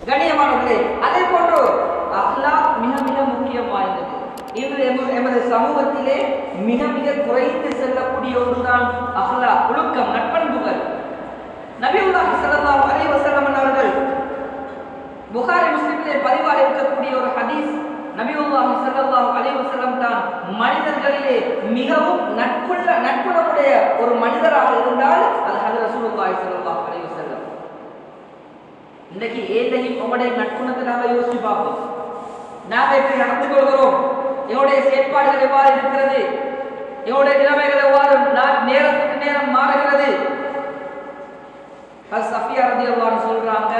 கண்ணியமானவர்களே அதே போன்று அஹ்லாக் மிக மிக முக்கியம் வாய்ந்தது. இன்று எமது எமது சமூகத்திலே மிக மிக குறைத்து செல்லக்கூடிய ஒன்றுதான் அஹ்லா ஒழுக்கம் நட்பண்புகள் நபிவுல்லாஹி ஸல்லல்லாஹு அலைஹி வஸல்லம் அவர்கள் புகாரி முஸ்லிமிலே பதிவாக இருக்கக்கூடிய ஒரு ஹதீஸ் நபிவுல்லாஹி ஸல்லல்லாஹு அலைஹி வஸல்லம் தான் மனிதர்களிலே மிகவும் நட்புள்ள நட்புணமுடைய ஒரு மனிதராக இருந்தால் அது ஹதரத் ரசூலுல்லாஹி ஸல்லல்லாஹு அலைஹி வஸல்லம். இன்னைக்கு ஏதையும் உங்களுடைய நட்புணத்தை நாம யோசிச்சு பார்ப்போம். நாம இப்படி நடந்து கொள்கிறோம். எங்களுடைய செயற்பாடுகள் எவ்வாறு இருக்கிறது? எங்களுடைய நிலைமைகள் எவ்வாறு நேரத்துக்கு நேரம் மாறுகிறது? சஃபியா ரதி அல்லான்னு சொல்றாங்க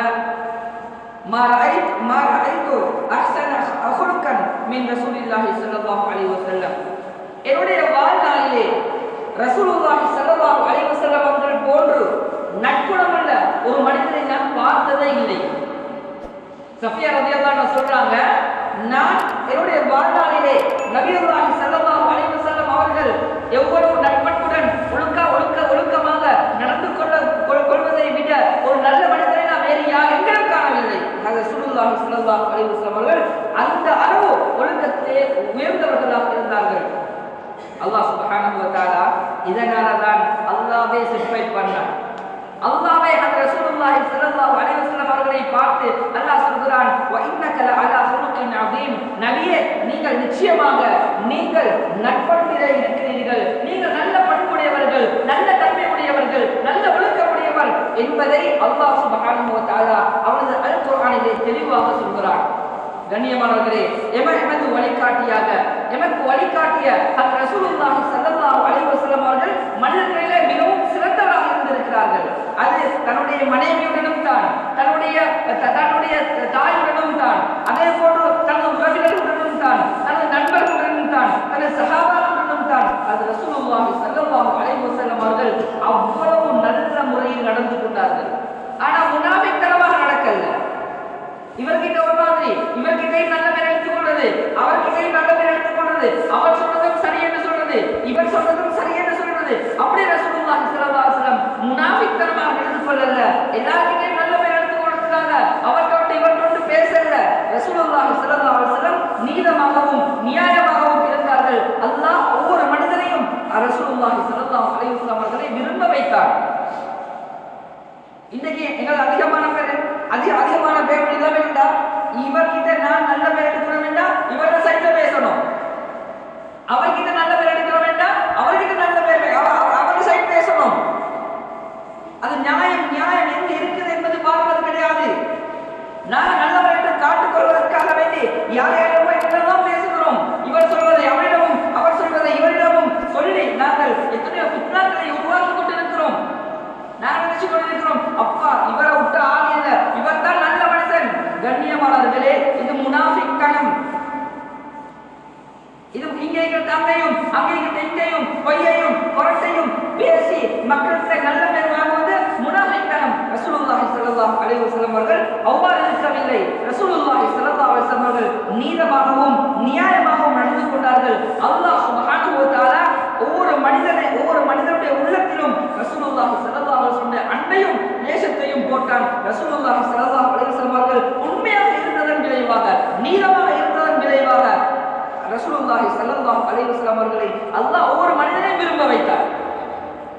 மாராயித் மாராயித்து அஹ்சன அஹுலுக்கன் மின் ரசூலில்லாஹி ஸல்லல்லாஹு அலைஹி வஸல்லம். என்னுடைய வாழ்நாளிலே ரசூலுல்லாஹி ஸல்லல்லாஹு அலைஹி வஸல்லம் அவர்கள் போன்று நட்புணமுள்ள ஒரு மனிதனை நான் பார்த்ததே இல்லை. சஃபியா ரலியல்லாஹு அன்ஹா சொல்றாங்க நான் என்னுடைய வாழ்நாளிலே நபியுல்லாஹி ஸல்லல்லாஹு அலைஹி வஸல்லம் அவர்கள் எவ்வளவு நட்பண்புடன் ஒழுக்க ஒழுக்க ஒழுக்கமாக நடந்து கொள்ள கொள்வதை விட ஒரு நல்ல மனிதனை நான் வேறு யார் எங்கிலும் காணவில்லை. அந்த சுருல்லாஹி ஸல்லல்லாஹு அலைஹி வஸல்லம் அவர்கள் அந்த அளவு ஒழுக்கத்திலே உயர்ந்தவர்களாக இருந்தார்கள். அல்லாஹ் சுப்ஹானஹு வ தஆலா இதனால தான் அல்லாஹ்வே சிஃபைட் பண்ணான் அல்லாஹ்வே அந்த ரசூலுல்லாஹி ஸல்லல்லாஹு அலைஹி வஸல்லம் அவர்களை பார்த்து அல்லாஹ் சொல்கிறான் நபியே நீங்கள் நிச்சயமாக நீங்கள் நட்பண்பிலே இருக்கிறீர்கள். நீங்கள் நல்ல பண்புடையவர்கள் நல்ல தன்மை உடையவர்கள் நல்ல ஒழுக்கமுடையவர் என்பதை அல்லாஹ் சுப்ஹானஹு வ அவனது அல் குர்ஆனிலே தெளிவாக சொல்கிறான். கண்ணியமானவர்களே எம எமது வழிகாட்டியாக எமக்கு வழிகாட்டிய அந்த ரசூலுல்லாஹி ஸல்லல்லாஹு அலைஹி வஸல்லம் அவர்கள் மனிதர்களிலே மிகவும் சிறந்தவராக இருந்திருக்கிறார்கள். அது தன்னுடைய மனைவியுடனும் தான். தன்னுடைய தன்னுடைய தாயுடனும் தான். அதே போன்று தனது உறவினர்களுடனும் தான் தனது நண்பர்களுடனும் தான் தனது சகாபாக்களுடனும் தான். அது ரசூலுல்லாஹி ஸல்லல்லாஹு அலைஹி வஸல்லம் அவர்கள் அவ்வளவு நல்ல முறையில் நடந்து கொண்டார்கள். ஆனா முனாபித்தனமாக நடக்கல. இவர்கிட்ட ஒரு மாதிரி இவர்கிட்டையும் நல்ல பேர் எடுத்துக் கொள்வது அவர்கிட்டையும் நல்ல பேர் எடுத்துக் கொள்வது அவர் சொல்றதும் சரி என்று சொல்றது இவர் சொல்றதும் சரி என்று சொல்றது அப்படி ரசூலுல்லாஹி ஸல்லல்லாஹு அலைஹி வஸல்லம் முனாஃபிக்தனமாக இருந்து கொள்ளல எல்லார்கிட்டையும் நல்ல பேர் எடுத்து கொடுத்தாங்க அவர் கொண்டு பேசல. ரசூலுல்லாஹி ஸல்லல்லாஹு அலைஹி வஸல்லம் நீதமாகவும் நியாயமாகவும் இருந்தார்கள். அல்லாஹ் ஒவ்வொரு மனிதனையும் ரசூலுல்லாஹி ஸல்லல்லாஹு அலைஹி வஸல்லம் அவர்களை விரும்ப வைத்தார். இன்னைக்கு எங்கள் அதிகமான பேர் அதிக அதிகமான பேர் இல்லை வேண்டாம் இவர்கிட்ட நான் நல்ல பேர் எடுக்கணும் வேண்டாம் இவர்கிட்ட சைட்ல பேசணும். அவர்கிட்ட நல்ல பேர் எடுக்க வேண்டாம் அவர்கிட்ட நல்ல பேர் வே- அவ- அவ- அவர் சைட் பேசணும் அது நியாயம் நியாயம் எங்க இருக்குது என்பது பார்ப்பது கிடையாது நான் நல்லவர் என்று காட்டுக் கொள்வதற்காக யார் யாரும் என்னெல்லாம் பேசுகிறோம். இவர் சொல்வதை அவரிடமும் அவர் சொல்வதை இவரிடமும் சொல்லி நாங்கள் எத்தனையோ பித்னாக்களை உருவாக்கி கொண்டிருக்கிறோம். நாங்கள் நினைச்சு கொண்டிருக்கிறோம் அப்பா இவரை விட்டு ஆள் இல்ல இவர் தான் நல்ல மனுஷன் கண்ணியமானவர்களே இது முனாஃபிக்கனம் இது இங்கே இருக்கிற தந்தையும் அங்கே இருக்கிற இங்கேயும் பொய்யையும் புரட்டையும் பேசி மக்களுக்கு நல்ல பேர் வாங்குவது முனாஃபிக்கனம் ரசூலுல்லாஹி ஸல்லல்லாஹு அலைஹி வஸல்லம் அவர்கள் ஸல்லல்லாஹு நீதமாகவும் நியாயமாகவும் நடந்து கொண்டார்கள் அல்லாஹ் சுப்ஹானஹு வ தஆலா ஒவ்வொரு மனிதனை ஒவ்வொரு மனிதனுடைய உள்ளத்திலும் ரசூலுல்லாஹி ஸல்லல்லாஹு அலைஹி வஸல்லம் அன்பையும் நேசத்தையும் போட்டான் ரசூலுல்லாஹி ஸல்லல்லாஹு அலைஹி வஸல்லம் அவர்கள் உண்மையாக இருந்ததன் விளைவாக நீதமாக இருந்ததன் விளைவாக ரசூலுல்லாஹி ஸல்லல்லாஹு அலைஹி வஸல்லம் அவர்களை அல்லாஹ் ஒவ்வொரு மனிதனையும் விரும்ப வைத்தார்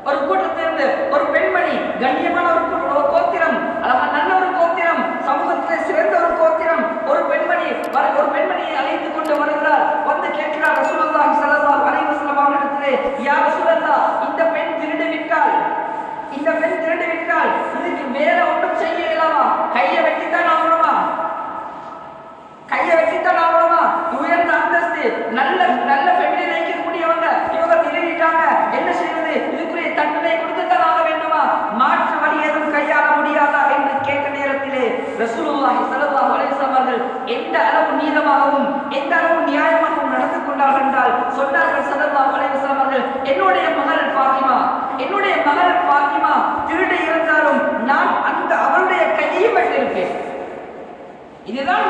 ஒரு கூட்டத்திலிருந்து ஒரு பெண்மணி கண்ணியமான ஒரு கூ- ஒரு கோத்திரம் அழகா நல்ல ஒரு கோத்திரம் சமூகத்திலே சிறந்த ஒரு கோத்திரம் ஒரு பெண்மணி வர- ஒரு பெண்மணியை அழைத்து கொண்டு வருகிறார் வந்து கேட்கிறார் ரசூலுல்லாஹி ஸல்லல்லாஹு அலைஹி வஸல்லம் அவர்களிடத்திலே யா ரசூலல்லாஹ் இந்த பெண் திருடி விட்டாள் இந்த பெண் திருடி விட்டாள் இதுக்கு வேற ஒன்றும் செய்ய இயலாமா கையை வெட்டித்தான் ஆகணுமா கையை வச்சுதான் ஆகணுமா உயர்ந்த அந்தஸ்து நல்ல நல்ல ஃபெமிலியில் இருக்கக்கூடியவங்க இவங்க திருடிட்டாங்க என்ன செய்வது? இதுக்குரிய தண்டனை கொடுத்துத்தான் ஆக வேண்டுமா? மாற்று வழி எதுவும் கையாள முடியாதா என்று கேட்ட நேரத்திலே ரசூலுல்லாஹி ஸல்லல்லாஹு அலைஹி வஸல்லம் எந்த அளவு நீதமாகவும் எந்த அளவு நியாயமாகவும் நடந்து கொண்டார்கள் என்றால் சொன்னார்கள் ஸல்லல்லாஹு அலைஹி வஸல்லம் என்னுடைய மகள் ஃபாத்திமா என்னுடைய மகள் ஃபாத்திமா திருடு இருந்தாலும் நான் அந்த அவருடைய கையையும் வெட்டிருப்பேன் இதுதான்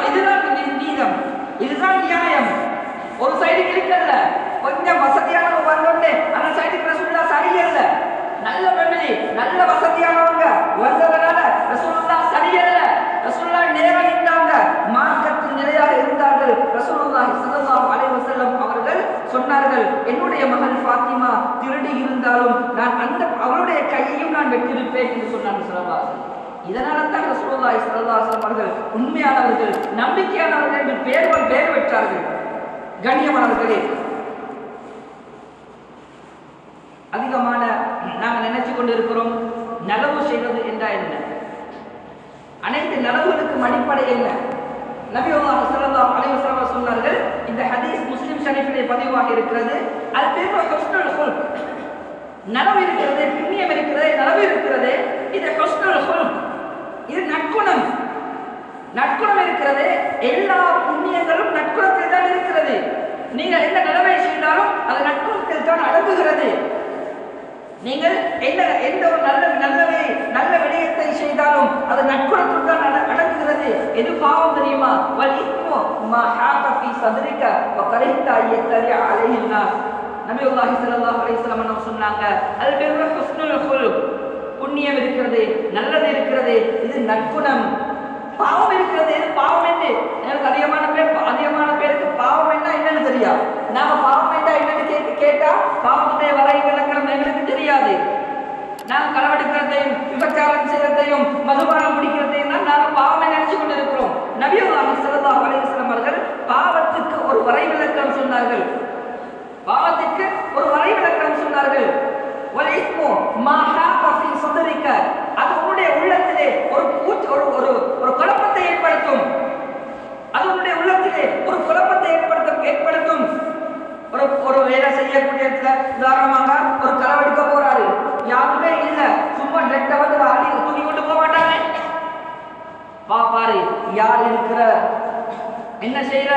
இருக்கல கொஞ்சம் வசதியானவங்க வந்தோடனே அந்த சைடுக்கு ரசூல்லா சரியில்ல. நல்ல ஃபேமிலி நல்ல வசதியானவங்க வந்ததுனால ரசூல்லா சரியில்ல. ரசூல்லா நேரம் இருந்தாங்க. மார்க்கத்தில் நிலையாக இருந்தார்கள். ரசூலுல்லாஹி ஸல்லல்லாஹு அலைஹி அவர்கள் சொன்னார்கள் என்னுடைய மகன் ஃபாத்திமா திருடி இருந்தாலும் நான் அந்த அவருடைய கையையும் நான் வெட்டிருப்பேன் என்று சொன்னார் சிலவாசன் இதனால தான் ரசூலுல்லாஹி ஸல்லல்லாஹு அவர்கள் உண்மையானவர்கள் நம்பிக்கையானவர்கள் என்று பெயர் பெயர் பெற்றார்கள் கண்ணியமானவர்களே அதிகமான நாங்கள் நினைச்சு கொண்டு இருக்கிறோம் நலவு செய்வது என்றால் என்ன? அனைத்து நலவுகளுக்கும் அடிப்படை என்ன? நபியுல்லாஹ் ஸல்லல்லாஹு அலைஹி சொன்னார்கள் இந்த ஹதீஸ் முஸ்லிம் ஷரீஃபிலே பதிவாக இருக்கிறது. அது பேர் சொல் நலவு இருக்கிறது புண்ணியம் இருக்கிறது நலவு இருக்கிறது. இது சொல் இது நற்குணம் நட்குணம் இருக்கிறது. எல்லா புண்ணியங்களும் நட்குணத்தில் தான் இருக்கிறது. நீங்கள் எந்த நிலைமை செய்தாலும் அது நற்குணத்தில் தான் அடங்குகிறது. நீங்கள் என்ன எந்த ஒரு நல்ல நல்லவை நல்ல விடயத்தை செய்தாலும் அது நட்புறத்தில் தான் அடங்குகிறது. எது பாவம் தெரியுமா? வலிக்குமோ மா ஹாபி சதுரிக்க கரைத்த ஐயத்தறி அலையில்லா நபியுல்லாஹி ஸல்லல்லாஹு அலைஹி வஸல்லம் சொன்னாங்க அது பேர் ஹுஸ்னுல் புண்ணியம் இருக்கிறது நல்லது இருக்கிறது. இது நற்குணம் பாவம் இருக்கிறது இது பாவம் என்ன எனக்கு அதிகமான பேர் அதிகமான பேருக்கு பாவம் என்ன என்னன்னு தெரியாது நாம பாவம் என்ன என்னன்னு கேட்டு கேட்டா பாவத்துடைய வரை விளக்கம் எங்களுக்கு தெரியாது. நாம் களவெடுக்கிறதையும் விபச்சாரம் செய்யறதையும் மதுபானம் பிடிக்கிறதையும் தான் நாங்கள் பாவம் நினைச்சு கொண்டு இருக்கிறோம் நபியுல்லாஹி ஸல்லல்லாஹு அலைஹி வஸல்லம் அவர்கள் பாவத்துக்கு ஒரு வரை விளக்கம் சொன்னார்கள். பாவத்திற்கு ஒரு வரை விளக்கம் சொன்னார்கள். வல் இஸ்மு மா சுதரிக்க. அது உன்னுடைய உள்ளத்திலே ஒரு பூச்சி ஒரு ஒரு ஏற்படுத்தும். அது உன்னுடைய உள்ளத்திலே ஒரு குழப்பத்தை ஏற்படுத்த ஏற்படுத்தும். ஒரு ஒரு வேலை செய்யக்கூடிய இடத்துல உதாரணமாக ஒரு களவெடுக்க போறாரு. யாருமே இல்ல. சும்மா டெட்டை வந்து வாடி தூக்கி கொண்டு போக மாட்டாங்க. பா பாரு யார் இருக்கிற? என்ன செய்யற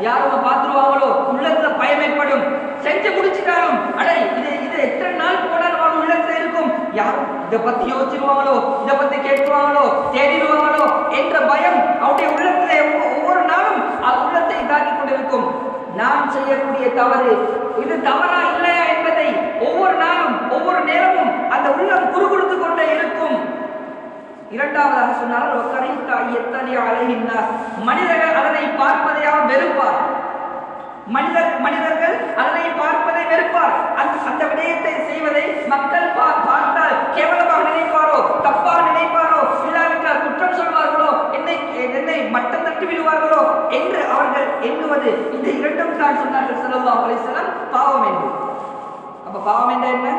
யாரும் பார்த்துருவாங்களோ? உள்ளத்துல பயம் ஏற்படும். செஞ்சு முடிச்சுட்டாலும் அடே இது இது எத்தனை நாள் போனாலும் அவன் உள்ளத்துல இருக்கும் யாரும் இதை பத்தி யோசிச்சிருவாங்களோ? இதை பத்தி கேட்டுருவாங்களோ தேடிடுவாங்களோ? என்ற பயம் அவருடைய உள்ளத்துல ஒவ்வொரு- நாளும் உள்ளத்தை இதாக்கி கொண்டிருக்கும். நான் செய்யக்கூடிய தவறு இது தவறா இல்லையா என்பதை ஒவ்வொரு நாளும் ஒவ்வொரு நேரமும் அந்த உள்ளம் குறுகுடுத்து கொண்டே இருக்கும். இரண்டாவதாக சொன்னார்கள் "வக்கரைத்த ஐயத்தனி அலைகின்றார்." மனிதர்கள் அதனை பார்ப்பதையாக வெறுப்பார். மனிதர் மனிதர்கள் அதனை பார்ப்பதை வெறுப்பார். அந்த அந்த விடயத்தை செய்வதை மக்கள் பா- பார்த்தால் கேவலமாக நினைப்பாரோ? தப்பாக நினைப்பாரோ? இல்லாவிட்டால் குற்றம் சொல்வார்களோ? என்னை என்னை மட்டம் தட்டி விடுவார்களோ? என்று அவர்கள் எண்ணுவது இந்த இரண்டும் தான் சொன்னார்கள். செல்லவா அலைஹி வஸல்லம். பாவம் என்று. அப்ப பாவம் என்ற என்ன?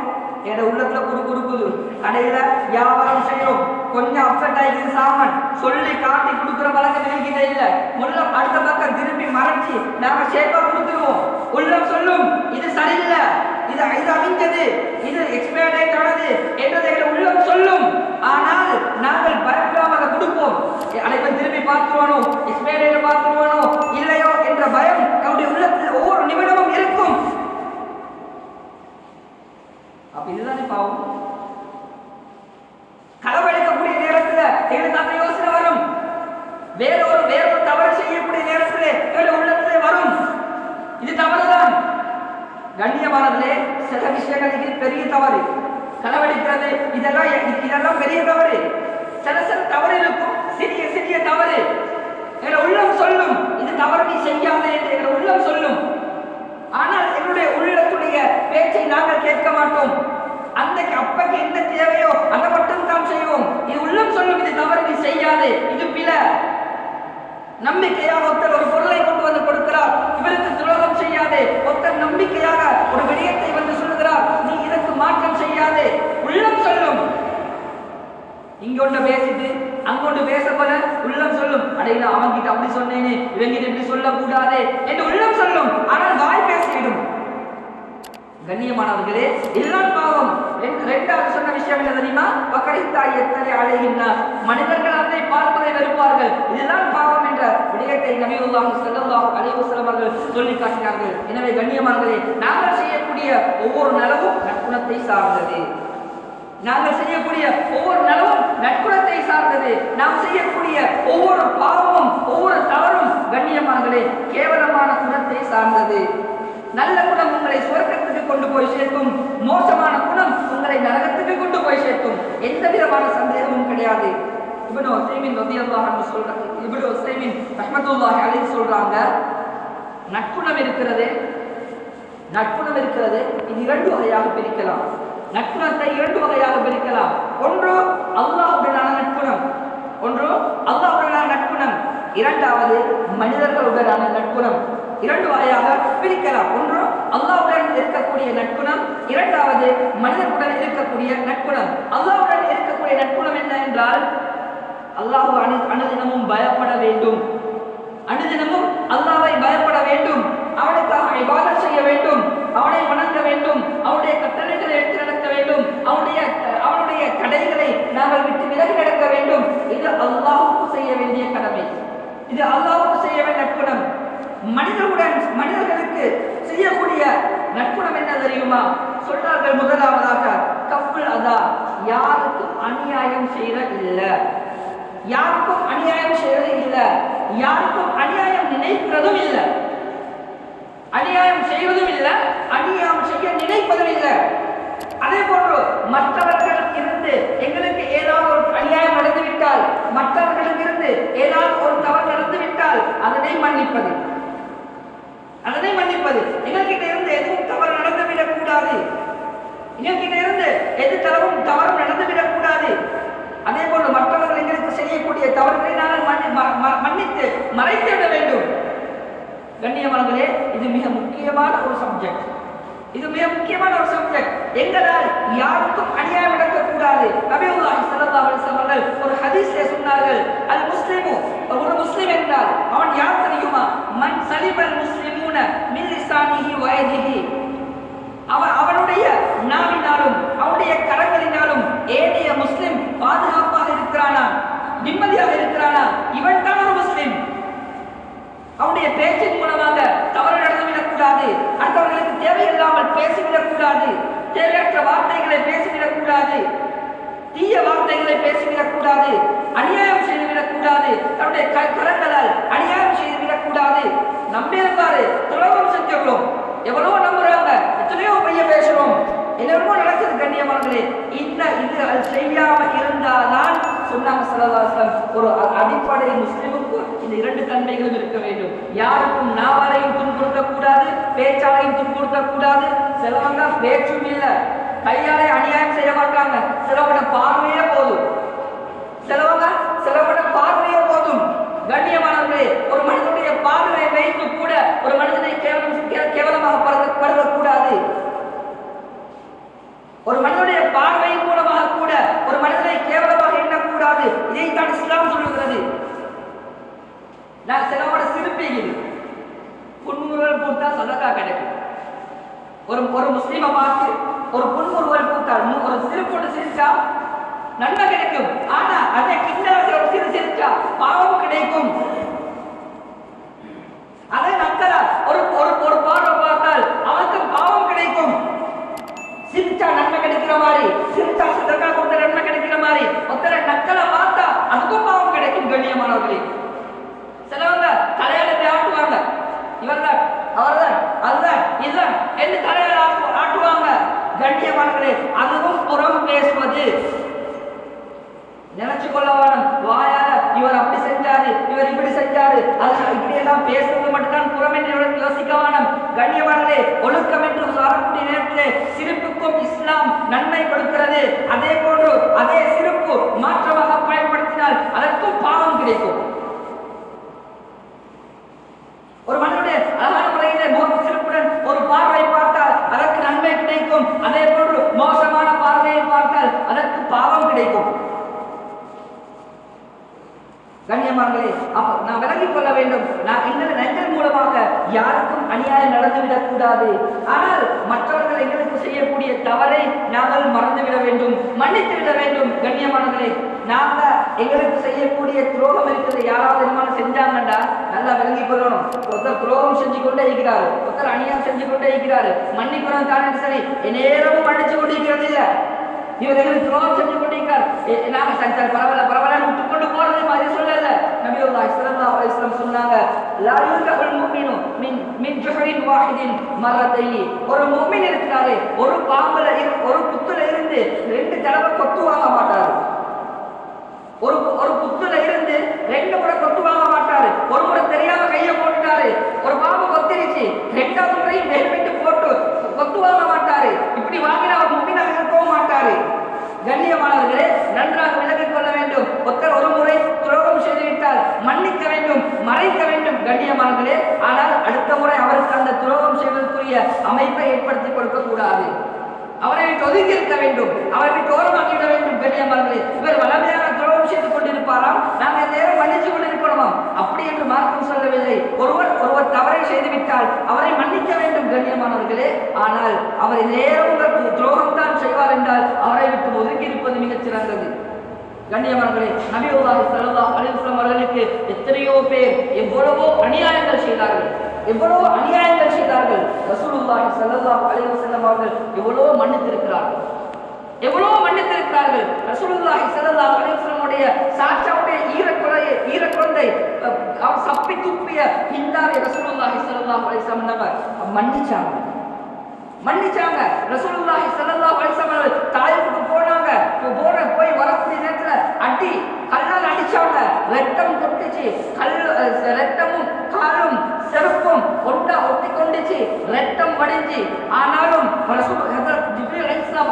என்னோட உள்ளத்துல குறு குறுக்குது கடையில வியாபாரம் செய்யணும். கொஞ்சம் அப்செட் ஆயிடுச்சு சாமான். சொல்லி காட்டி கொடுக்குற பழக்கம் என்கிட்ட இல்ல. முள்ள அடுத்த பக்கம் திருப்பி மறைச்சி நாம ஷேப்பா கொடுத்துருவோம். உள்ளம் சொல்லும் இது சரியில்லை. இது இது அமைஞ்சது இது எக்ஸ்பயர்ட் டேட் ஆனது என்றதை உள்ளம் சொல்லும். ஆனால் நாங்கள் பயப்படாம அதை கொடுப்போம் அனைவரும் திரும்பி பார்த்துருவானோ? Expired date பார்த்துருவானோ? இல்லையோ என்ற பயம் நம்முடைய உள்ளத்தில் ஒவ்வொரு நிமிடமும் இருக்கும். அப்ப இதுதானே பாவம். களவெடுக்கக்கூடிய நேரத்துல எங்களுக்கு அந்த யோசனை வரும். வேறொரு வேறொரு தவறு செய்யக்கூடிய நேரத்துல எங்களுடைய உள்ளத்திலே வரும். இது தவறுதான். கண்ணியமானதிலே சில விஷயங்கள் இது பெரிய தவறு. களவெடுக்கிறது இதெல்லாம் இதெல்லாம் பெரிய தவறு. சில சில தவறு இருக்கும். சிறிய சிறிய தவறு. எங்களை உள்ளம் சொல்லும். இது தவறு நீ செய்யாத என்று எங்களை உள்ளம் சொல்லும். ஆனால் என்னுடைய உள்ளத்துடைய பேச்சை நாங்கள் கேட்க மாட்டோம். அந்த அப்பக்கு என்ன தேவையோ அதை மட்டும் தான் செய்வோம். இது உள்ளம் சொல்லும் இது தவறு நீ செய்யாதே. இது பில நம்பிக்கையாக ஒருத்தர் ஒரு பொருளை கொண்டு வந்து கொடுக்கிறார். இவருக்கு துரோகம் செய்யாதே. ஒருத்தர் நம்பிக்கையாக ஒரு விடயத்தை வந்து சொல்லுகிறார். நீ இதற்கு மாற்றம் செய்யாதே. உள்ளம் சொல்லும். இங்கொண்டு பேசிட்டு அங்கொண்டு பேச போல உள்ளம் சொல்லும். அடையில அவங்கிட்ட அப்படி சொன்னேனே இவங்கிட்ட இப்படி சொல்லக்கூடாதே என்று உள்ளம் சொல்லும். ஆனால் வாய் பேசிவிடும். கண்ணியமானவர்களே எல்லாம் பாவம். ரெண்டு- ரெண்டாவது சொன்ன விஷயம் என்ன தெரியுமா? பக்கரித்தாய் எத்தனை அழைகின்றார் மனிதர்கள் அதை பார்ப்பதை வெறுப்பார்கள் இதுதான் பாவம் என்ற விடயத்தை நபியுல்லாஹி ஸல்லல்லாஹு அலைவசலம் அவர்கள் சொல்லி காட்டினார்கள். எனவே கண்ணியமானவர்களே நாங்கள் செய்யக்கூடிய ஒவ்வொரு நலவும் நற்குணத்தை சார்ந்தது. நாங்கள் செய்யக்கூடிய ஒவ்வொரு நலவும் நற்குணத்தை சார்ந்தது. நாம் செய்யக்கூடிய ஒவ்வொரு பாவமும் ஒவ்வொரு தவறும் கண்ணியமானங்களே கேவலமான குணத்தை சார்ந்தது. நல்ல குணம் உங்களை சுவர்க்கத்துக்கு கொண்டு போய் சேர்க்கும். மோசமான குணம் உங்களை நரகத்துக்கு கொண்டு போய் சேர்க்கும். எந்த விதமான சந்தேகமும் கிடையாது. இப்னு உசைமின் ரலியல்லாஹு அன்ஹு சொல்றாங்க இப்னு உசைமின் ரஹ்மத்துல்லாஹி அலி சொல்றாங்க நட்புணம் இருக்கிறது நட்புணம் இருக்கிறது இது இரண்டு வகையாக பிரிக்கலாம். நட்புணத்தை இரண்டு வகையாக பிரிக்கலாம். ஒன்று அல்லாஹுடனான நட்புணம். ஒன்று அல்லாஹுடனான நட்புணம். இரண்டாவது மனிதர்களுடனான நட்புணம். இரண்டு வகையாக பிரிக்கலாம். ஒன்று அல்லாவுடன் இருக்கக்கூடிய நட்புணம். இரண்டாவது மனிதர்களுடன் இருக்கக்கூடிய நட்புணம். அல்லாவுடன் இருக்கக்கூடிய நட்புணம் என்ன என்றால் அல்லாஹ் அனு அனுதினமும் பயப்பட வேண்டும். அனுதினமும் அல்லாவை பயப்பட வேண்டும். அவனுக்காக இபாதத் செய்ய வேண்டும். அவனை வணங்க வேண்டும். அவனுடைய கட்டளைகளை எடுத்து நடக்க வேண்டும். அவனுடைய அவனுடைய தடைகளை நாங்கள் விட்டு விலகி நடக்க வேண்டும். இது அல்லாஹுக்கு செய்ய வேண்டிய கடமை. இது அல்லாஹுக்கு செய்ய வேண்டிய நட்புணம். மனிதர்களுடன் மனிதர்களுக்கு செய்யக்கூடிய நட்புணம் என்ன தெரியுமா? சொல்றார்கள் முதலாவதாக கப்புல் அதா. யாருக்கும் அநியாயம் செய்யற இல்லை. யாருக்கும் அநியாயம் செய்யறது இல்லை. யாருக்கும் அநியாயம் நினைக்கிறதும் இல்லை. அநியாயம் செய்வதும் இல்லை. அநியாயம் செய்ய நினைப்பதும் இல்லை. அதே போன்று மற்றவர்களிடம் இருந்து எங்களுக்கு ஏதாவது ஒரு அநியாயம் நடந்துவிட்டால் மற்றவர்களிடம் இருந்து ஏதாவது ஒரு தவறு நடந்துவிட்டால் அதனை மன்னிப்பது. அதனை மன்னிப்பது. எங்கள்கிட்ட இருந்து எதுவும் தவறு நடந்துவிடக் கூடாது எங்கள்கிட்ட இருந்து எது தவறும் தவறும் நடந்துவிடக் கூடாது அதே போல மற்றவர்கள் எங்களுக்கு செய்யக்கூடிய தவறுகளை நாங்கள் மன்னித்து மறைத்து விட வேண்டும். கண்ணியமானங்களே இது மிக முக்கியமான ஒரு சப்ஜெக்ட் இது மிக முக்கியமான ஒரு சப்ஜெக்ட் எங்களால் யாருக்கும் அநியாயம் நடக்கக்கூடாது. நபியுல்லாஹி ஸல்லல்லாஹு அலைஹி வஸல்லம் அவர்கள் ஒரு ஹதீஸ்ல சொன்னார்கள் அல் முஸ்லிமு ஒரு முஸ்லிம் என்றால் அவன் யார் தெரியுமா? மன் சலிபல் முஸ்லீம் அவனுடைய நாவினாலும் அவனுடைய கரங்களினாலும் ஏனைய முஸ்லிம் பாதுகாப்பாக இருக்கிறானா? நிம்மதியாக இருக்கிறானா? இவன் தான் ஒரு முஸ்லிம். அவனுடைய பேச்சின் மூலமாக தவறு நடந்துவிடக் கூடாது அடுத்தவர்களுக்கு தேவையில்லாமல் பேசிவிடக் கூடாது தேவையற்ற வார்த்தைகளை பேசிவிடக் கூடாது தீய வார்த்தைகளை பேசிவிடக் கூடாது அநியாயம் செய்துவிடக் கூடாது தன்னுடைய க- கரங்களால் அநியாயம் கூடாது. நம்பி நம்பியிருந்தாரு துரோகம் செஞ்சுள்ளோம் எவ்வளவோ நம்புறாங்க. எத்தனையோ பைய பேசுறோம். என்னென்னமோ நடக்குது கண்ணியமானங்களே இந்த இது அது செய்யாம இருந்தாதான் சொன்னாங்க சரதாசன் ஒரு அடிப்படை முஸ்லிமுக்கு இந்த இரண்டு தன்மைகளும் இருக்க வேண்டும். யாருக்கும் நாவலையும் துன்புறுத்த கூடாது பேச்சாலையும் துன்புறுத்த கூடாது சிலவங்க பேச்சும் இல்ல. கையாலே அநியாயம் செய்ய மாட்டாங்க. சிலவங்க பார்வையே போதும். சிலவங்க சிலவங்க பார்வையே போதும். கண்ணியமானவர்களே ஒரு மனிதனுடைய பார்வையை வைத்து கூட ஒரு மனிதனை கேவலம் கேவலமாக பருத பருதக்கூடாது. ஒரு மனிதனுடைய பார்வையின் மூலமாக கூட ஒரு மனிதனை கேவலமாக எண்ணக்கூடாது. இதைத்தான் இஸ்லாம் சொல்லுகிறது. நான் சிலவோட சிரிப்பீங்க புன்முறுவல் பூத்தா சதக்கா கிடைக்கும். ஒரு ஒரு முஸ்லீமை பார்த்து ஒரு புன்முறுவல் பூத்தால் ஒரு சிரிப்போடு சிரிச்சா நன்மை கிடைக்கும். ஆனா அதே கிண்டலாக ஒரு பாவம் கிடைக்கும். அதே நக்கலா ஒரு ஒரு ஒரு பார்வை பார்த்தால் அவனுக்கு பாவம் கிடைக்கும். சிரிச்சா நன்மை கிடைக்கிற மாதிரி சிரிச்சா சிதக்கா கொடுத்த நன்மை கிடைக்கிற மாதிரி ஒருத்தர நக்கலை பார்த்தா அதுக்கும் பாவம் கிடைக்கும் கண்ணியமானவர்களே. சிலவங்க தலையால இப்படி ஆட்டுவாங்க. இவர்தான் அவர்தான் அதுதான் இதுதான் என்று தலையால ஆட்டுவாங்க. கண்ணியமானவர்களே அதுவும் புறம் பேசுவது. நினைச்சு கொள்ளவா வேணும் வாயால இவர் அப்படி செஞ்சாரு இவர் அதனால் செஞ்சாரு இப்படி எல்லாம் மட்டும்தான் புறம் என்று யோசிக்க வேணும் கண்ணியமானதே ஒழுக்கம் என்று சொல்லக்கூடிய நேரத்திலே சிரிப்புக்கும் இஸ்லாம் நன்மை கொடுக்கிறது. அதே போன்று அதே சிரிப்பு மாற்றமாக பயன்படுத்தினால் அதற்கும் பாவம் கிடைக்கும் ஒரு மனிதனுடைய அழகான முறையிலே முகம் சிறப்புடன் ஒரு பார்வை பார்த்தால் அதற்கு நன்மை கிடைக்கும் அதே போன்று மோசமான பார்வையை பார்த்தால் அதற்கு பாவம் கிடைக்கும் கண்ணியமானங்களே அப்ப கொள்ள வேண்டும். நான் எங்கள் நெஞ்சல் மூலமாக யாருக்கும் அநியாயம் நடந்துவிடக் கூடாது. ஆனால் மற்றவர்கள் எங்களுக்கு செய்யக்கூடிய தவறை நாங்கள் மறந்துவிட வேண்டும். மன்னித்து விட வேண்டும் கண்ணியமானவர்களே. நாங்க எங்களுக்கு செய்யக்கூடிய துரோகம் இருக்கிறது யாராவது என்னமான செஞ்சாங்கண்டா நல்லா விளங்கிக் கொள்ளணும். ஒருத்தர் துரோகம் செஞ்சு கொண்டே இருக்கிறாரு. ஒருத்தர் அநியாயம் செஞ்சு கொண்டே இருக்கிறாரு. மன்னிக்கிறோம் தானே சரி. நேரமும் மன்னிச்சு கொண்டிருக்கிறது இல்லை. இவர் எங்களுக்கு துரோகம் செஞ்சு கொண்டிருக்கார். எ- நாங்க சரி சரி பரவாயில்ல பரவாயில்ல விட்டு கொண்டு போறது மாதிரி சொல்லல. நபியுல்லாஹி ஸல்லல்லாஹு அலைஹி வஸல்லம் சொன்னாங்க லா யுல்கல் முஃமினு மின் மின் ஜுஹரின் வாஹிதின் மரத்தையி. ஒரு முஃமின் இருக்கிறாரு ஒரு பாம்புல ஒரு புத்துல இருந்து ரெண்டு தடவை கொத்து மாட்டார். ஒரு ஒரு புத்துல இருந்து ரெண்டு முறை கொத்து வாங்க மாட்டாரு ஒரு முறை தெரியாம கையை போட்டுட்டாரு ஒரு பாம்பு கொத்திருச்சு ரெண்டாவது முறையும் ஹெல்மெட் போட்டு கண்ணியமானங்களே ஆனால் அடுத்த முறை அவருக்கு அந்த துரோகம் செய்வதற்குரிய அமைப்பை ஏற்படுத்தி கொடுக்க கூடாது. அவரை விட்டு ஒதுங்கி இருக்க வேண்டும். அவரை விட்டு ஓரமாக்கிவிட வேண்டும் கண்ணியமானங்களே இவர் வளமையான துரோகம் செய்து கொண்டிருப்பாராம். நாங்கள் நேரம் மன்னிச்சு கொண்டிருக்கணுமாம் அப்படி என்று மார்க்கம் சொல்லவில்லை. ஒருவர் ஒருவர் தவறை செய்துவிட்டால் அவரை மன்னிக்க வேண்டும் கண்ணியமானவர்களே ஆனால் அவர் நேரம் துரோகம்தான் துரோகம் தான் செய்வார் என்றால் அவரை விட்டு ஒதுங்கி இருப்பது மிகச் சிறந்தது. கண்ணியமானவர்களே நபி ஸல்லல்லாஹு அலைஹி வஸல்லம் அவர்களுக்கு எத்தனையோ பேர் எவ்வளவோ அநியாயங்கள் செய்தார்கள். எவ்வளவோ அநியாயங்கள் செய்தார்கள். ரசூலுல்லாஹி ஸல்லல்லாஹு அலைஹி அவர்கள் எவ்வளவோ மன்னித்திருக்கிறார்கள். எவ்வளவோ மன்னித்திருக்கிறார்கள். ரசூலுல்லாஹி ஸல்லல்லாஹு அலைஹி வஸல்லமுடைய சாச்சாவுடைய ஈரக்குறையை ஈரக்குழந்தை அஹ், அவர் சப்பி துப்பிய ஹிந்தாவை ரசூலுல்லாஹி ஸல்லல்லாஹு அலைஹி வஸல்லம் மன்னிச்சாங்க. மன்னிச்சாங்க ரசூலுல்லாஹி ஸல்லல்லாஹு அலைஹி வஸல்லம் அவர்கள் போனாங்க போற போய் வரக்கூடிய நேரத்துல அடி கல்லால் அடிச்சாங்க ரத்தம் கொட்டுச்சு கல் ரத்தமும் காலும் செருப்பும் ஒட்டா ஒட்டி கொண்டுச்சு ரத்தம் வடிஞ்சு ஆனாலும் ரசூல் ஹஜரத் ஜிப்ரீல் அலைஹிஸ்ஸலாம்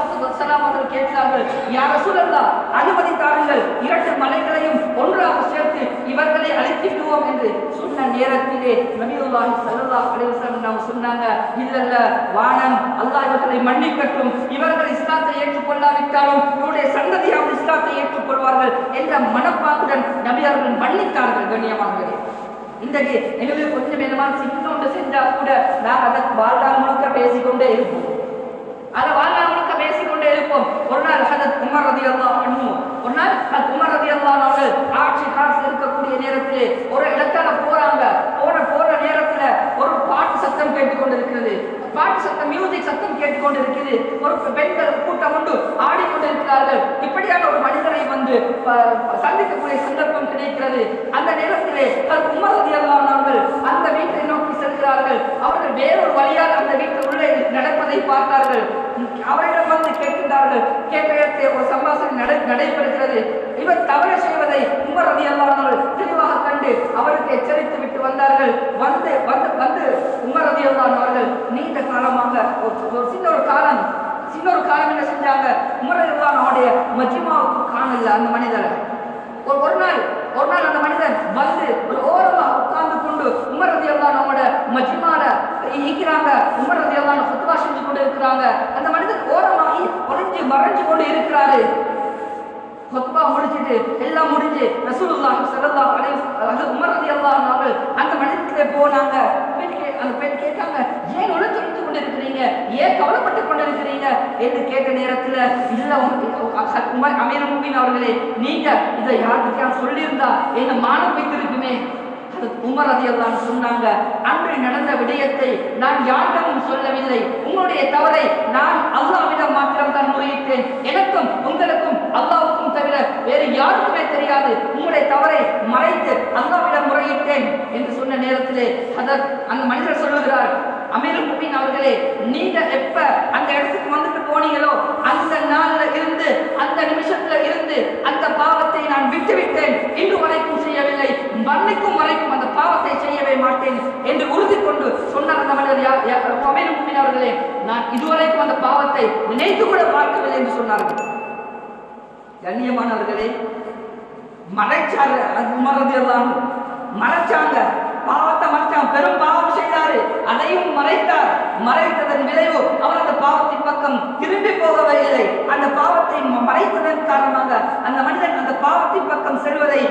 அவர்கள் கேட்டார்கள் யா ரசூலல்லாஹ் அனுமதி தாருங்கள் இரண்டு மலைகளையும் ஒன்றாக சேர்த்து இவர்களை அழைத்து விடுவோம் என்று சொன்ன நேரத்திலே நபியுல்லாஹி சல்லா அலைஹி நாம் சொன்னாங்க இல்லல்ல வானம் அல்லாஹ் இவர்களை மன்னிக்கட்டும். இவர்கள் இஸ்லாத்தை ஏற்றுக்கொள்ளாவிட்டாலும் இவருடைய சந்ததியாவது இஸ்லாத்தை ஏற்றுக்கொள்வார்கள் என்ற மனப்பாக்குடன் நபி அவர்கள் மன்னித்தார்கள் கண்ணியமானவர்களே. இன்றைக்கு எங்களுக்கு கொஞ்சம் என்னமா சின்னோண்டு செஞ்சா கூட நான் அதை வாழ்நாள் முழுக்க பேசிக்கொண்டே இருப்போம். அதை வாழ்நாள் முழுக்க பேசிக்கொண்டே இருப்போம். ஒரு நாள் ஹதத் உமர் ரதி அல்லா ஒரு நாள் ஹதத் உமர் ரதி அல்லா அவர்கள் ஆட்சி காட்சி இருக்கக்கூடிய நேரத்திலே ஒரு இடத்துல போறாங்க. போன போற நேரத்துல ஒரு பாட்டு சத்தம் கேட்டுக்கொண்டிருக்கிறது. பாட்டு சத்தம் மியூசிக் சத்தம் கேட்டுக்கொண்டிருக்கிறது. ஒரு பெண்கள் கூட்டம் கொண்டு ஆடிக்கொண்டிருக்கிறார்கள். இப்படியான ஒரு மனிதரை வந்து சந்திக்கக்கூடிய சந்தர்ப்பம் கிடைக்கிறது. அந்த நேரத்திலே ஹதத் உமர் ரதி அவர்கள் அந்த வீட்டை நோக்கி செல்கிறார்கள். அவர்கள் வேறொரு வழியால் அந்த வீட்டு உள்ளே நடப்பதை பார்த்தார்கள். அவரிடம் வந்து கேட்கின்றார்கள் கேட்ட ஒரு சம்பாஷணை நடை நடைபெறுகிறது இவர் தவறு செய்வதை உமர் ரதி அல்லாமல் தெளிவாக கண்டு அவருக்கு எச்சரித்து விட்டு வந்தார்கள் வந்து வந்து வந்து உமர் ரதி அவர்கள் நீண்ட காலமாக ஒரு சின்ன ஒரு காலம் சின்ன ஒரு காலம் என்ன செஞ்சாங்க உமர் ரதி அவனுடைய மஜிமாவுக்கு காணல அந்த மனிதரை ஒரு ஒரு நாள் ஒரு நாள் அந்த மனிதன் வந்து ஒரு ஓரமா உட்கார்ந்து கொண்டு உமர் ரதி அல்லா நம்மோட மஜ்மால ஈக்கிறாங்க உமர் ரதி அல்லா ஃபத்வா செஞ்சு கொண்டு இருக்கிறாங்க அந்த மனிதன் ஓரமாகி ஒளிஞ்சு மறைஞ்சு கொண்டு இருக்கிறாரு. கொத்பா முடிச்சுட்டு எல்லாம் முடிஞ்சு ரசூலுல்லாஹி ஸல்லல்லாஹு அலைஹி வஸல்லம் உமர் ரதி அல்லா அந்த மனிதத்திலே போனாங்க. பெண் கே- அந்த பெண் கேட்டாங்க ஏன் உள்ள துணித்து கொண்டு இருக்கிறீங்க ஏன் கவலைப்பட்டு கொண்டு இருக்கிறீங்க என்று கேட்ட நேரத்துல இல்ல உங்க- உமர் அமீர் முபின் அவர்களே நீங்க இதை யாருக்கு சொல்லியிருந்தா என்ன மானம் வைத்திருக்குமே. உமர் ரதியல்லான் சொன்னாங்க. அன்று நடந்த விடயத்தை நான் யாரிடமும் சொல்லவில்லை. உங்களுடைய தவறை நான் அல்லாவிடம் மாத்திரம் தான் முறையிட்டேன். எனக்கும் உங்களுக்கும் அல்லாஹ்வுக்கும் தவிர வேறு யாருக்குமே தெரியாது. உங்களுடைய தவறை மறைத்து அல்லாவிடம் முறையிட்டேன் என்று சொன்ன நேரத்திலே அதர் அந்த மனிதர் சொல்லுகிறார் அமீர் முபின் அவர்களே நீங்க எப்ப அந்த இடத்துக்கு வந்துட்டு போனீங்களோ அந்த நாள்ல இருந்து அந்த நிமிஷத்துல இருந்து அந்த பாவத்தை நான் விட்டு விட்டேன் இன்று வரைக்கும் செய்யவில்லை. மண்ணுக்கும் வரைக்கும் அந்த பாவத்தை செய்யவே மாட்டேன் என்று உறுதி கொண்டு சொன்னார் அந்த மனிதர். யா- முபின் அவர்களே நான் இதுவரைக்கும் அந்த பாவத்தை நினைத்து கூட பார்க்கவில்லை என்று சொன்னார்கள். கண்ணியமானவர்களே மறைச்சாங்க அது உமரது எல்லாம் மறைச்சாங்க. பாவத்தை மறைச்சாங்க. பெரும் பாவம் செய்தாரு. அதையும் மறைத்தார். மறைத்ததன் விளைவு அவர் அந்த பாவத்தின் பக்கம் திரும்பி போகவே இல்லை. அந்த பாவத்தை ம- மறைத்ததன் காரணமாக அந்த மனிதன் அந்த பாவத்தின் பக்கம் செல்வதை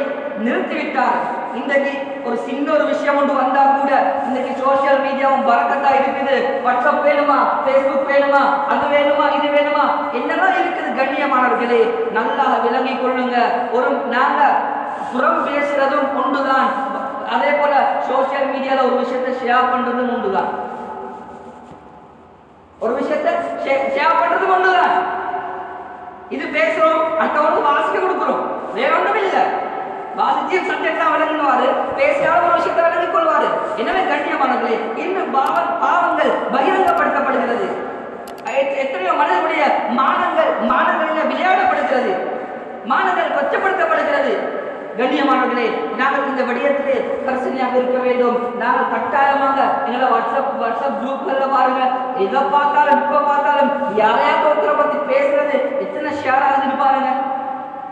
நிறுத்திவிட்டார். இன்றைக்கு ஒரு சின்ன ஒரு விஷயம் ஒன்று வந்தா கூட இன்னைக்கு சோசியல் மீடியாவும் பறக்கத்தா இருக்குது. வாட்ஸ்அப் வேணுமா? ஃபேஸ்புக் வேணுமா? அது வேணுமா? இது வேணுமா? என்னெல்லாம் இருக்குது கண்ணியமானவர்களே? நல்லா விளங்கி கொள்ளுங்க. ஒரு நாங்க புறம் பேசுறதும் ஒன்றுதான். அதே போல சோசியல் மீடியால ஒரு விஷயத்தை ஷேர் பண்றதும் ஒன்றுதான். ஒரு விஷயத்தை ஷேர் பண்றதும் ஒன்றுதான். இது பேசுறோம் அடுத்தவனுக்கு வாசிக்க கொடுக்குறோம். வேற ஒன்றும் இல்லை வாசித்தியம் சப்ஜெக்ட் விளங்குவாரு பேசியாலும் ஒரு விஷயத்தை விளங்கிக் கொள்வாரு. எனவே கண்ணியமானவர்களே இன்னும் பாவ பாவங்கள் பகிரங்கப்படுத்தப்படுகிறது. எத்தனையோ மனிதனுடைய மானங்கள் மானங்களில் விளையாடப்படுகிறது. மானங்கள் கொச்சப்படுத்தப்படுகிறது. கண்ணியமானவர்களே நாங்கள் இந்த விடயத்திலே கரிசனையாக இருக்க வேண்டும். நாங்கள் கட்டாயமாக எங்களை வாட்ஸ்அப் வாட்ஸ்அப் குரூப்கள்ல பாருங்க. எதை பார்த்தாலும் இப்ப பார்த்தாலும் யாரையாவது ஒருத்தரை பத்தி பேசுறது எத்தனை ஷேர் ஆகுதுன்னு பாருங்க.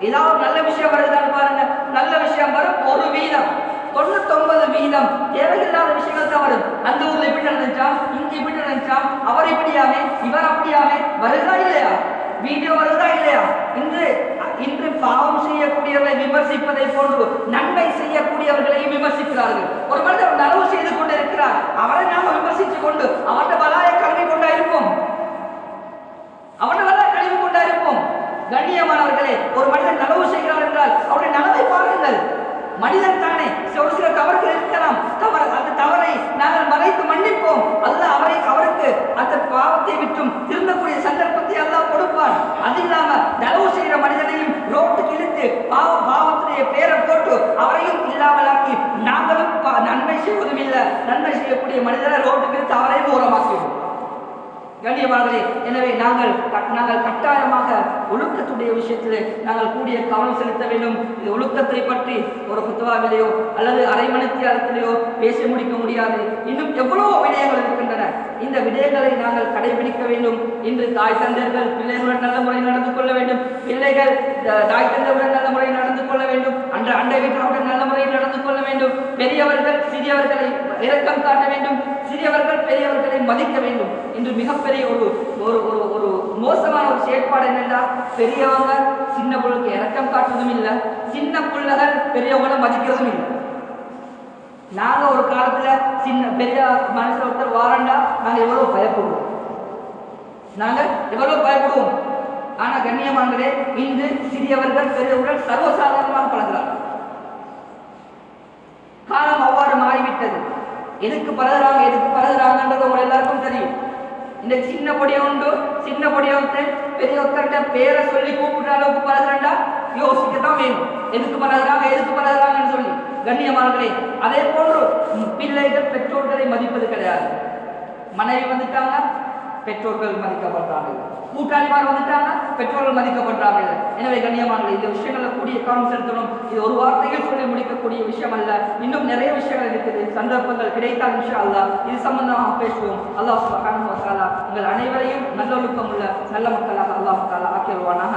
ஏதாவது ஒரு நல்ல விஷயம் வருதுதான் பாருங்க நல்ல விஷயம் வரும் ஒரு வீதம். தொண்ணூத்தொன்பது வீதம். தேவையில்லாத விஷயங்கள் தான் வரும். அந்த ஊர்ல இப்படி நடந்துச்சா? இங்க இப்படி நடந்துச்சா? அவர் இப்படியாமே இவர் அப்படியாமே வருதா இல்லையா? வீடியோ வருதா இல்லையா? இன்று இன்று பாவம் செய்யக்கூடியவர்களை விமர்சிப்பதை போன்று நன்மை செய்யக்கூடியவர்களையும் விமர்சிக்கிறார்கள். ஒரு மனிதர் நனவு செய்து கொண்டிருக்கிறார். அவரை நாம விமர்சித்துக் கொண்டு அவர்கிட்ட பலாய கல்வி கொண்டா இருப்போம் அவருடைய பலாய கல்வி கொண்டா இருப்போம் கண்ணியமானவர்களே ஒரு மனிதன் நலவு செய்கிறார் என்றால் அவருடைய நலவை பாருங்கள். மனிதன் தானே ஒரு சில தவறுகள் இருக்கலாம். தவறு அந்த தவறை நாங்கள் மறைத்து மன்னிப்போம். அல்ல அவரை அவருக்கு அந்த பாவத்தை விட்டும் திருந்தக்கூடிய சந்தர்ப்பத்தை அல்லாஹ் கொடுப்பான் அது இல்லாம நலவு செய்கிற மனிதனையும் ரோட்டுக்கு இழுத்து பாவ பாவத்துடைய பேரை போட்டு அவரையும் இல்லாமலாக்கி நாங்களும் பா- நன்மை செய்வதும் இல்லை. நன்மை செய்யக்கூடிய மனிதரை ரோட்டுக்கு இழுத்து அவரையும் ஓரமாக்கிடுவோம் கண்ணியமானவர்களே எனவே நாங்கள் நாங்கள் கட்டாயமாக ஒழுக்கத்துடைய விஷயத்தில் நாங்கள் கூடிய கவனம் செலுத்த வேண்டும். இது ஒழுக்கத்தை பற்றி ஒரு புத்தவாவிலேயோ அல்லது அரை மணித்தியாலத்திலேயோ பேசி முடிக்க முடியாது. இன்னும் எவ்வளவோ விடயங்கள் இருக்கின்றன. இந்த விடயங்களை நாங்கள் கடைபிடிக்க வேண்டும். இன்று தாய் தந்தையர்கள் பிள்ளைகளுடன் நல்ல முறையில் நடந்து கொள்ள வேண்டும். பிள்ளைகள் தாய் தந்தையுடன் நல்ல முறையில் நடந்து கொள்ள வேண்டும். அன்ற அண்டை வீட்டருடன் நல்ல முறையில் நடந்து கொள்ள வேண்டும். பெரியவர்கள் சிறியவர்களை இரக்கம் காட்ட வேண்டும். சிறியவர்கள் பெரியவர்களை மதிக்க வேண்டும். என்று மிகப்பெரிய ஒரு ஒரு ஒரு ஒரு மோசமான ஒரு செயற்பாடு என்னென்னா பெரியவங்க சின்ன பிள்ளைக்கு இறக்கம் காட்டுறதும் இல்லை. சின்ன பிள்ளைகள் பெரியவங்களை மதிக்கிறதும் இல்லை. நாங்க ஒரு காலத்துல சின்ன பெரிய மனுஷன் ஒருத்தர் வாரண்டா நாங்க எவ்வளவு பயப்படுவோம்? நாங்க எவ்வளவு பயப்படுவோம்? ஆனா கண்ணியமானதே இன்று சிறியவர்கள் பெரியவர்கள் சர்வசாதாரணமாக பழகிறார்கள் காலம் அவ்வாறு எதுக்கு பரதுறாங்க எதுக்கு பரதுறாங்கன்றது உங்களை எல்லாருக்கும் தெரியும். இந்த சின்ன பொடியை உண்டு சின்ன பொடியை வந்து பெரிய ஒருத்தர்கிட்ட பேரை சொல்லி கூப்பிடுற அளவுக்கு பழகுறா யோசிக்க தான் வேணும். எதுக்கு பழகுறாங்க எதுக்கு பழகுறாங்கன்னு சொல்லி. கண்ணியமானங்களே அதே போன்று பிள்ளைகள் பெற்றோர்களை மதிப்பது கிடையாது. மனைவி வந்துட்டாங்க பெற்றோர்கள் மதிக்கப்படுறாங்க கூட்டாளிமார் வந்துட்டாங்க பெற்றோர்கள் மதிக்கப்படுறாங்க எனவே கண்ணியமானது இந்த விஷயங்களை கூடிய கவனம் செலுத்தணும். இது ஒரு வார்த்தையில் சொல்லி முடிக்கக்கூடிய விஷயம் அல்ல இன்னும் நிறைய விஷயங்கள் இருக்குது. சந்தர்ப்பங்கள் கிடைத்தால் விஷயம் அல்ல இது சம்பந்தமாக பேசுவோம். அல்லாஹ் மகான் மசாலா உங்கள் அனைவரையும் நல்லொழுக்கம் உள்ள நல்ல மக்களாக அல்லாஹ் மசாலா ஆக்கிடுவானாக